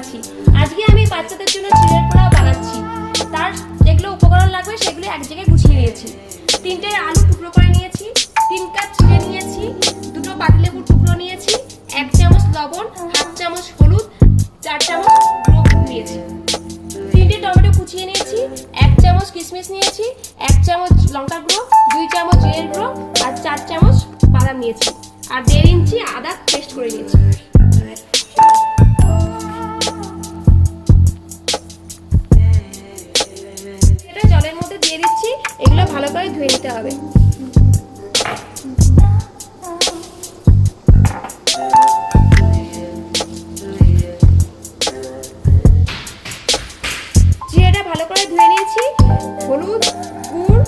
আছি। আজকে আমি বাচ্চাদের জন্য চিড়ের পোলাও বানাচ্ছি। তার যেগুলো উপকরণ লাগবে সেগুলো এক জায়গায় গুছিয়ে নিয়েছি। তিনটে আলু টুকরো করে নিয়েছি, তিন কাপ চিড়ে নিয়েছি, দুটো পাতিলেবুর টুকরো নিয়েছি, এক চামচ লবণ, হাফ চামচ হলুদ, চার চামচ নিয়েছি। তিনটে টমেটো কুচিয়ে নিয়েছি, এক চামচ কিশমিশ নিয়েছি, এক চামচ লঙ্কা গুঁড়ো, দুই চামচ জিরের গুঁড়ো, আর চার চামচ বাদাম নিয়েছি। আর দেড় ইঞ্চি আদা পেস্ট করে নিয়েছি। হবে। জিরাটা ভালো করে ধুয়ে নিয়েছি। হলুদ, গুড়,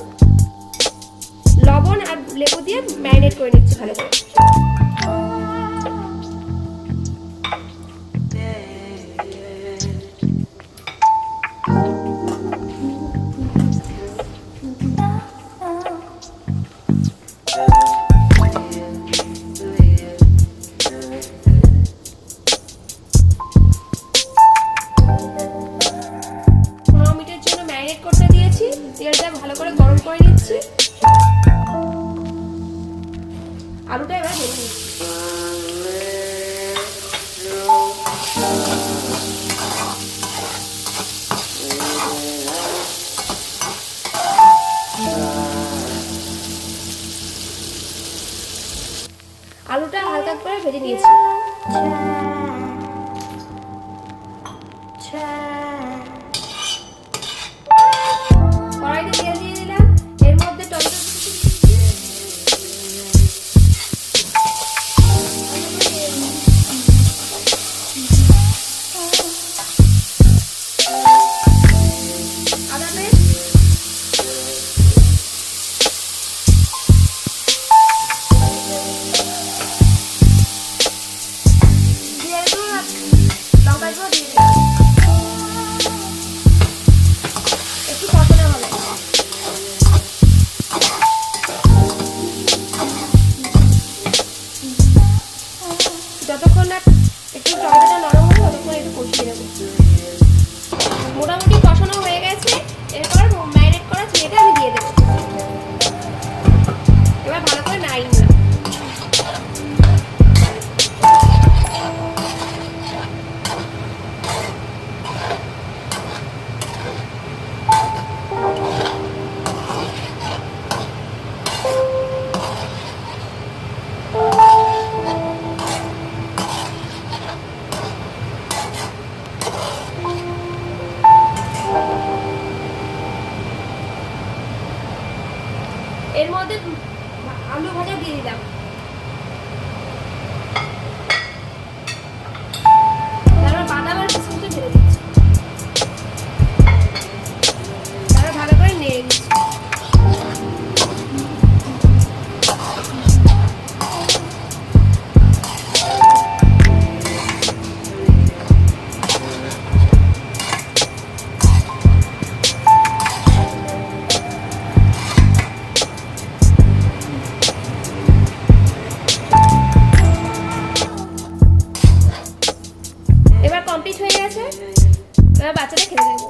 লবণ আর লেবু দিয়ে ম্যারিনেট করে নিচ্ছি ভালো করে। ভেজে নিচ্ছি আলুটা হালকা করে ভেজে নিয়েছি। আলু ভাজা দিয়ে দিলাম। কমপ্লিট হয়ে গেছে। এবার বাচ্চাদের খেতে দেবো।